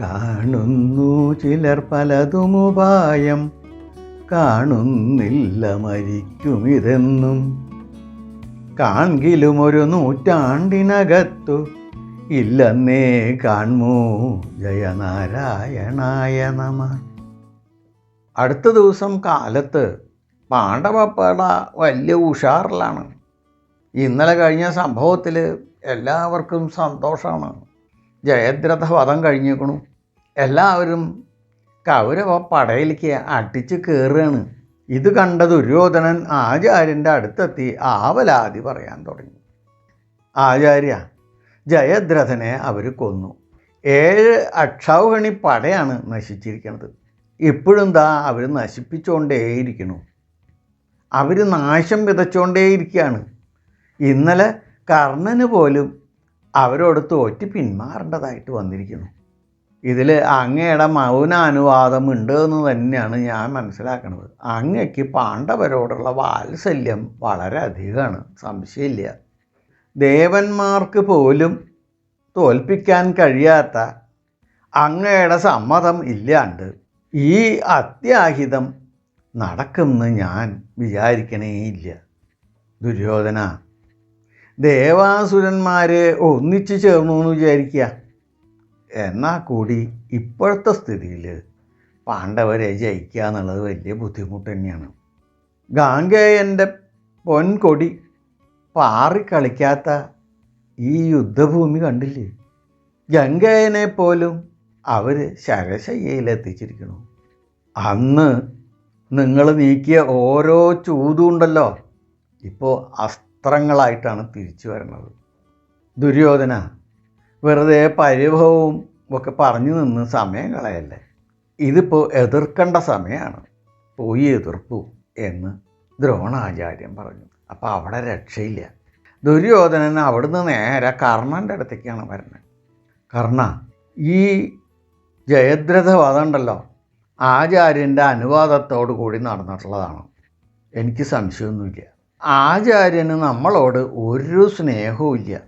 കാണുന്നു ചിലർ പലതുമുപായം കാണുന്നില്ല മരിക്കുമിതെന്നും. കാൺകിലും ഒരു നൂറ്റാണ്ടിനകത്തു ഇല്ലെന്നേ കാൺമൂ ജയനാരായണായ നമ. അടുത്ത ദിവസം കാലത്ത് പാണ്ഡവപ്പട വലിയ ഉഷാറിലാണ്. ഇന്നലെ കഴിഞ്ഞ സംഭവത്തിൽ എല്ലാവർക്കും സന്തോഷമാണ്. ജയദ്രഥ വധം കഴിഞ്ഞേക്കണു. എല്ലാവരും കൗരവ പടയിലേക്ക് അടിച്ച് കയറുകയാണ് ഇത് കണ്ട ദുര്യോധനൻ ആചാര്യന്റെ അടുത്തെത്തി ആവലാതി പറയാൻ തുടങ്ങി. ആചാര്യ ജയദ്രഥനെ അവർ കൊന്നു. ഏഴ് അക്ഷൗഹണി പടയാണ് നശിച്ചിരിക്കുന്നത് ഇപ്പോഴും ദാ അവർ നശിപ്പിച്ചുകൊണ്ടേയിരിക്കണു അവർ നാശം വിതച്ചുകൊണ്ടേയിരിക്കുകയാണ് ഇന്നലെ കർണന് പോലും അവരോട് തോറ്റ് പിന്മാറേണ്ടതായിട്ട് വന്നിരിക്കുന്നു. ഇതിൽ അങ്ങയുടെ മൗനാനുവാദമുണ്ട് എന്ന് തന്നെയാണ് ഞാൻ മനസ്സിലാക്കുന്നത് അങ്ങയ്ക്ക് പാണ്ഡവരോടുള്ള വാത്സല്യം വളരെ അധികമാണ്. സംശയമില്ല. ദേവന്മാർക്ക് പോലും തോൽപ്പിക്കാൻ കഴിയാത്ത അങ്ങയുടെ സമ്മതം ഇല്ലാണ്ട് ഈ അത്യാഹിതം നടക്കുമെന്ന് ഞാൻ വിചാരിക്കണേയില്ല. ദുര്യോധന ദേവാസുരന്മാർ ഒന്നിച്ചു ചേർന്നു എന്ന് വിചാരിക്കുക. എന്നാൽ കൂടി ഇപ്പോഴത്തെ സ്ഥിതിയിൽ പാണ്ഡവരെ ജയിക്കുക എന്നുള്ളത് വലിയ ബുദ്ധിമുട്ട് തന്നെയാണ്. ഗാംഗേയന്റെ പൊൻകൊടി പാറിക്കളിക്കാത്ത ഈ യുദ്ധഭൂമി കണ്ടില്ലേ? ഗംഗേയനെ പോലും അവർ ശരശയ്യയിലെത്തിച്ചിരിക്കണം അന്ന് നിങ്ങൾ നീക്കിയ ഓരോ ചൂതുണ്ടല്ലോ. ഇപ്പോൾ അസ്ത്രങ്ങളായിട്ടാണ് തിരിച്ചു വരുന്നത്. ദുര്യോധന വെറുതെ പരിഭവവും ഒക്കെ പറഞ്ഞു നിന്ന് സമയം കളയല്ലേ? ഇതിപ്പോൾ എതിർക്കേണ്ട സമയമാണ് പോയി എതിർപ്പു എന്ന് ദ്രോണാചാര്യൻ പറഞ്ഞു. അപ്പോൾ അവിടെ രക്ഷയില്ല. ദുര്യോധനൻ അവിടുന്ന് നേരെ കർണന്റെ അടുത്തേക്കാണ് വരുന്നത്. കർണ ഈ ജയദ്രഥ വധമുണ്ടല്ലോ ആചാര്യന്റെ അനുവാദത്തോടു കൂടി നടന്നിട്ടുള്ളതാണ്. എനിക്ക് സംശയമൊന്നുമില്ല. ആചാര്യന് നമ്മളോട് ഒരു സ്നേഹവും ഇല്ല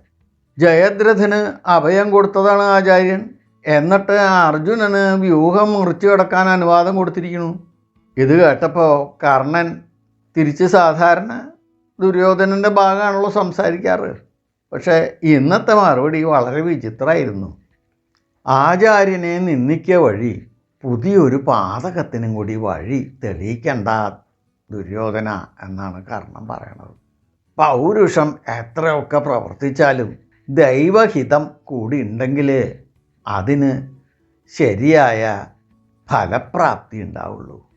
ജയദ്രഥന് അഭയം കൊടുത്തതാണ് ആചാര്യൻ. എന്നിട്ട് അർജുനന് വ്യൂഹം മുറിച്ചു കിടക്കാൻ അനുവാദം കൊടുത്തിരിക്കുന്നു. ഇത് കേട്ടപ്പോൾ കർണൻ തിരിച്ച് സാധാരണ ദുര്യോധനന്റെ ഭാഗമാണല്ലോ സംസാരിക്കാറ്. പക്ഷേ ഇന്നത്തെ മറുപടി വളരെ വിചിത്രമായിരുന്നു. ആചാര്യനെ നിന്ദിക്കുക വഴി പുതിയൊരു പാതകത്തിനും കൂടി വഴി തെളിയിക്കണ്ട ദുര്യോധന എന്നാണ് കാരണം പറയണത്. പൗരുഷം എത്രയൊക്കെ പ്രവർത്തിച്ചാലും ദൈവഹിതം കൂടി ഉണ്ടെങ്കിൽ അതിന് ശരിയായ ഫലപ്രാപ്തി ഉണ്ടാവുള്ളൂ.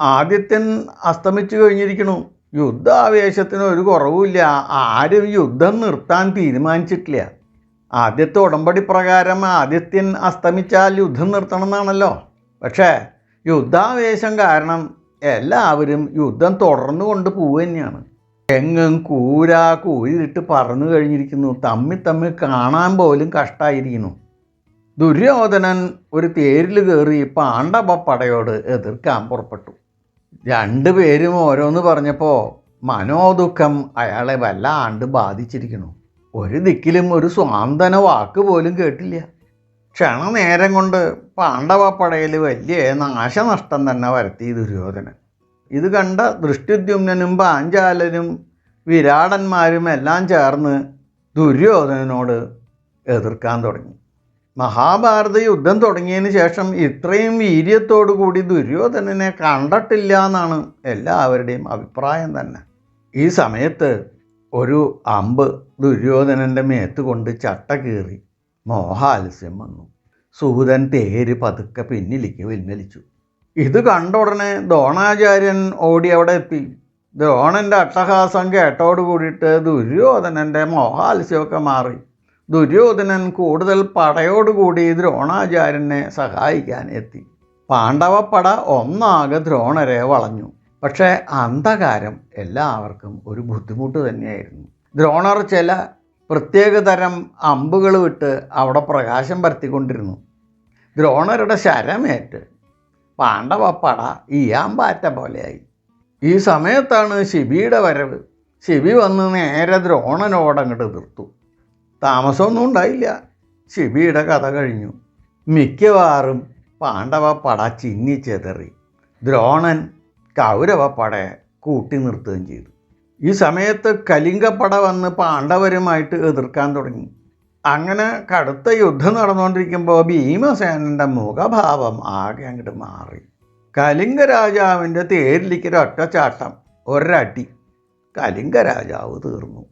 ആദ്യത്തിൻ അസ്തമിച്ചു കഴിഞ്ഞിരിക്കുന്നു. യുദ്ധാവേശത്തിന് ഒരു കുറവുമില്ല. ആരും യുദ്ധം നിർത്താൻ തീരുമാനിച്ചിട്ടില്ല. ആദ്യത്തെ ഉടമ്പടി പ്രകാരം ആദിത്യൻ അസ്തമിച്ചാൽ യുദ്ധം നിർത്തണം എന്നാണല്ലോ പക്ഷേ യുദ്ധാവേശം കാരണം എല്ലാവരും യുദ്ധം തുടർന്നു കൊണ്ട് പോവുക തന്നെയാണ്. എങ്ങും കൂര കൂരിട്ട് പറന്നു കഴിഞ്ഞിരിക്കുന്നു. തമ്മിൽ തമ്മിൽ കാണാൻ പോലും കഷ്ടമായിരിക്കുന്നു ദുര്യോധനൻ ഒരു തേരിൽ കയറി പാണ്ഡവ പടയോട് എതിർക്കാൻ പുറപ്പെട്ടു. രണ്ടുപേരും ഓരോന്ന് പറഞ്ഞപ്പോൾ മനോദുഃഖം അയാളെ വല്ലാണ്ട് ബാധിച്ചിരിക്കുന്നു. ഒരു ദിക്കിലും ഒരു സ്വാന്തന വാക്ക് പോലും കേട്ടില്ല. ക്ഷണനേരം കൊണ്ട് പാണ്ഡവപ്പടയിൽ വലിയ നാശനഷ്ടം തന്നെ വരുത്തി ദുര്യോധനൻ. ഇത് കണ്ട ദൃഷ്ടിദ്യുമ്നനും പാഞ്ചാലനും വിരാടന്മാരും എല്ലാം ചേർന്ന് ദുര്യോധനനോട് എതിർക്കാൻ തുടങ്ങി. മഹാഭാരത യുദ്ധം തുടങ്ങിയതിന് ശേഷം ഇത്രയും വീര്യത്തോടു കൂടി ദുര്യോധനനെ കണ്ടിട്ടില്ല എന്നാണ് എല്ലാവരുടെയും അഭിപ്രായം തന്നെ. ഈ സമയത്ത് ഒരു അമ്പ് ദുര്യോധനന്റെ മേത്ത് കൊണ്ട് ചട്ട കീറി. മോഹാലസ്യം വന്നു. സൂതൻ തേര് പതുക്കെ പിന്നിലേക്ക് വിൽമലിച്ചു. ഇത് കണ്ട ഉടനെ ദോണാചാര്യൻ ഓടി അവിടെ എത്തി. ദ്രോണന്റെ അട്ടഹാസം കേട്ടോട് കൂടിയിട്ട് ദുര്യോധനന്റെ മോഹാലസ്യമൊക്കെ മാറി. ദുര്യോധനൻ കൂടുതൽ പടയോടുകൂടി ദ്രോണാചാര്യനെ സഹായിക്കാൻ എത്തി. പാണ്ഡവപ്പട ഒന്നാകെ ദ്രോണരെ വളഞ്ഞു. പക്ഷേ അന്ധകാരം എല്ലാവർക്കും ഒരു ബുദ്ധിമുട്ട് തന്നെയായിരുന്നു. ദ്രോണർ ചില പ്രത്യേകതരം അമ്പുകൾ വിട്ട് അവിടെ പ്രകാശം പരത്തിക്കൊണ്ടിരുന്നു. ദ്രോണരുടെ ശരമേറ്റ്. പാണ്ഡവപ്പട ഈയാമ്പാറ്റ പോലെയായി. ഈ സമയത്താണ് ശിബിയുടെ വരവ്. ശിബി വന്ന് നേരെ ദ്രോണനോടങ്ങോട്ട് എതിർത്തു. താമസമൊന്നും ഉണ്ടായില്ല. ശിബിയുടെ കഥ കഴിഞ്ഞു. മിക്കവാറും പാണ്ഡവ പട ചിന്നിച്ചെതറി ദ്രോണൻ കൗരവ പടയെ കൂട്ടി നിർത്തുകയും ചെയ്തു. ഈ സമയത്ത് കലിംഗപ്പട വന്ന് പാണ്ഡവരുമായിട്ട് എതിർക്കാൻ തുടങ്ങി. അങ്ങനെ കടുത്ത യുദ്ധം നടന്നുകൊണ്ടിരിക്കുമ്പോൾ ഭീമസേനന്റെ മുഖഭാവം ആകെ അങ്ങോട്ട് മാറി. കലിംഗ രാജാവിന്റെ തേരിലേക്ക് ഒറ്റച്ചാട്ടം ഒരടി. തീർന്നു.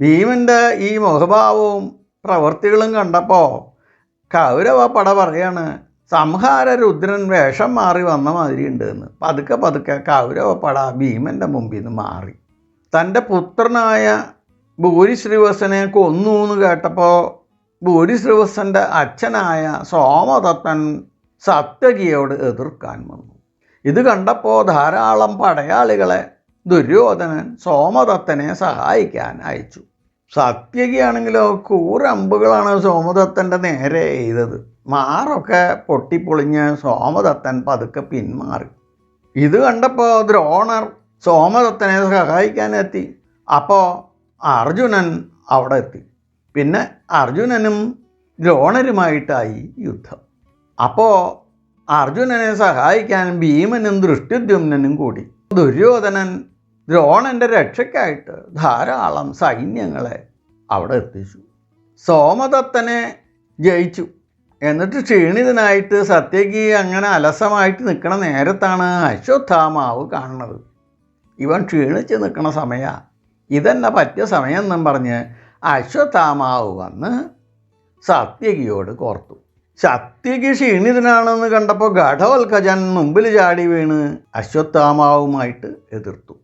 ഭീമന്റെ ഈ മുഖഭാവവും പ്രവൃത്തികളും കണ്ടപ്പോൾ പട പറയാണ് സംഹാര രുദ്രൻ വേഷം മാറി വന്ന മാതിരി ഉണ്ട് എന്ന്. പതുക്കെ പതുക്കെ കൗരവ പട ഭീമന്റെ മുമ്പിൽ നിന്ന് മാറി. തന്റെ പുത്രനായ ഭൂരിശ്രീവസനെ കൊന്നു എന്ന് കേട്ടപ്പോൾ ഭൂരി ശ്രീവസന്റെ അച്ഛനായ സോമദത്തൻ സത്യകിയോട് എതിർക്കാൻ വന്നു. ഇത് കണ്ടപ്പോൾ ധാരാളം പടയാളികളെ ദുര്യോധനൻ സോമദത്തനെ സഹായിക്കാൻ അയച്ചു. സത്യകിയാണെങ്കിലോ കൂരമ്പുകളാണ് സോമദത്തന്റെ നേരെ എയ്തത്. മാറൊക്കെ പൊട്ടിപ്പൊളിഞ്ഞ് സോമദത്തൻ പതുക്കെ പിന്മാറി. ഇത് കണ്ടപ്പോൾ ദ്രോണർ സോമദത്തനെ സഹായിക്കാനെത്തി അപ്പോൾ അർജുനൻ അവിടെ എത്തി പിന്നെ അർജുനനും ദ്രോണരുമായിട്ടായി യുദ്ധം. അപ്പോൾ അർജുനനെ സഹായിക്കാൻ ഭീമനും ദൃഷ്ടിദ്യുമ്നും കൂടി. ദുര്യോധനൻ ദ്രോണന്റെ രക്ഷയ്ക്കായിട്ട് ധാരാളം സൈന്യങ്ങളെ അവിടെ എത്തിച്ചു. സോമദത്തനെ ജയിച്ചു. എന്നിട്ട് ക്ഷീണിതനായിട്ട് സത്യകി അങ്ങനെ അലസമായിട്ട് നിൽക്കണ നേരത്താണ് അശ്വത്ഥാമാവ് കാണുന്നത്. ഇവൻ ക്ഷീണിച്ച് നിൽക്കണ സമയമാണ് ഇതെന്നെ പറ്റിയ സമയം എന്നും പറഞ്ഞ് അശ്വത്ഥാമാവ് വന്ന് സത്യകിയോട് കോർത്തു. സത്യകി ക്ഷീണിതനാണെന്ന് കണ്ടപ്പോൾ ഘടവൽക്കജൻ മുമ്പിൽ ചാടി വീണ് അശ്വത്ഥാമാവുമായിട്ട് എതിർത്തു.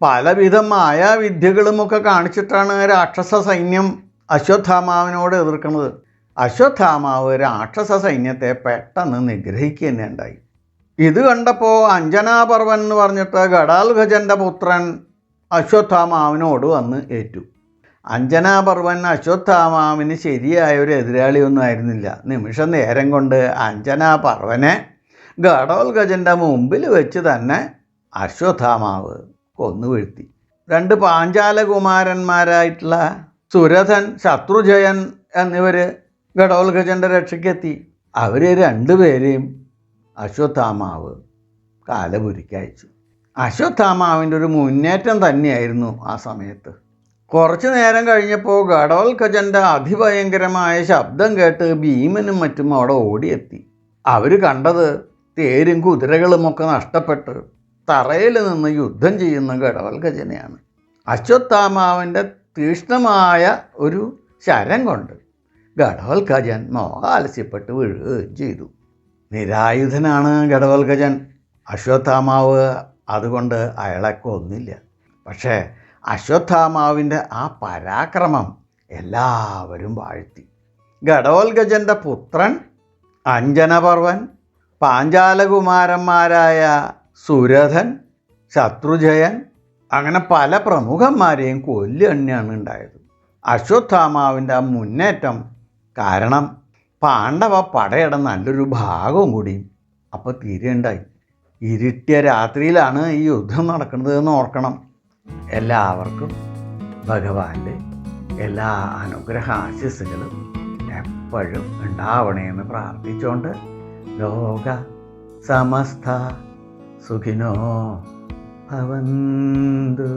പലവിധം മായാവിദ്യകളുമൊക്കെ കാണിച്ചിട്ടാണ് രാക്ഷസ സൈന്യം അശ്വത്ഥാമാവിനോട് എതിർക്കുന്നത് അശ്വത്ഥാമാവ് രാക്ഷസ സൈന്യത്തെ പെട്ടെന്ന് നിഗ്രഹിക്കുക തന്നെ ഉണ്ടായി. ഇത് കണ്ടപ്പോൾ അഞ്ജനാപർവൻ എന്ന് പറഞ്ഞിട്ട് ഗടാൽഗജന്റെ പുത്രൻ അശ്വത്ഥാമാവിനോട് വന്ന് ഏറ്റു. അഞ്ജനാപർവൻ അശ്വത്ഥാമാവിന് ശരിയായ ഒരു എതിരാളിയൊന്നും ആയിരുന്നില്ല. നിമിഷ നേരം കൊണ്ട് അഞ്ജനാപർവനെ ഗഡോൽഗജന്റെ മുമ്പിൽ വെച്ച് തന്നെ അശ്വത്ഥാമാവ് കൊന്നു വീഴ്ത്തി. രണ്ട് പാഞ്ചാലകുമാരന്മാരായിട്ടുള്ള സുരഥൻ ശത്രുജയൻ എന്നിവർ ഗഡോൽഗജന്റെ രക്ഷയ്ക്കെത്തി. അവർ രണ്ടുപേരെയും അശ്വത്ഥാമാവ് കാലപുരിക്കയച്ചു അശ്വത്ഥാമാവിന്റെ ഒരു മുന്നേറ്റം തന്നെയായിരുന്നു ആ സമയത്ത്. കുറച്ചു നേരം കഴിഞ്ഞപ്പോൾ ഗഡോൽഖജന്റെ അതിഭയങ്കരമായ ശബ്ദം കേട്ട് ഭീമനും മറ്റും അവിടെ ഓടിയെത്തി. അവർ കണ്ടത് തേരും കുതിരകളുമൊക്കെ നഷ്ടപ്പെട്ട് തറയിൽ നിന്ന് യുദ്ധം ചെയ്യുന്ന ഗഡവൽഖജനെയാണ്. അശ്വത്ഥാമാവിന്റെ തീഷ്ണമായ ഒരു ശരം കൊണ്ട് ഗഡവൽഖജൻ മോഹാലസ്യപ്പെട്ട് വീഴുകയും ചെയ്തു. നിരായുധനാണ് ഘടവൽഗജൻ അശ്വത്ഥാമാവ് അതുകൊണ്ട് അയാളെ കൊന്നില്ല പക്ഷേ അശ്വത്ഥാമാവിന്റെ ആ പരാക്രമം എല്ലാവരും വാഴ്ത്തി. ഘടവൽഗജന്റെ പുത്രൻ അഞ്ജനപർവൻ പാഞ്ചാലകുമാരന്മാരായ സുരഥൻ ശത്രുജയൻ അങ്ങനെ പല പ്രമുഖന്മാരെയും കൊല്ലുക തന്നെയാണ് ഉണ്ടായത്. അശ്വത്ഥാമാവിന്റെ ആ മുന്നേറ്റം കാരണം പാണ്ഡവ പടയുടെ നല്ലൊരു ഭാഗവും കൂടി. അപ്പോൾ തീരെയുണ്ടായി ഇരുട്ടിയ രാത്രിയിലാണ് ഈ യുദ്ധം നടക്കുന്നത് എന്ന് ഓർക്കണം. എല്ലാവർക്കും ഭഗവാന്റെ എല്ലാ അനുഗ്രഹ ആശസ്സുകളും എപ്പോഴും ഉണ്ടാവണേന്ന് പ്രാർത്ഥിച്ചുകൊണ്ട് ലോക സമസ്ത സുഖിനോ ഭവന്തു.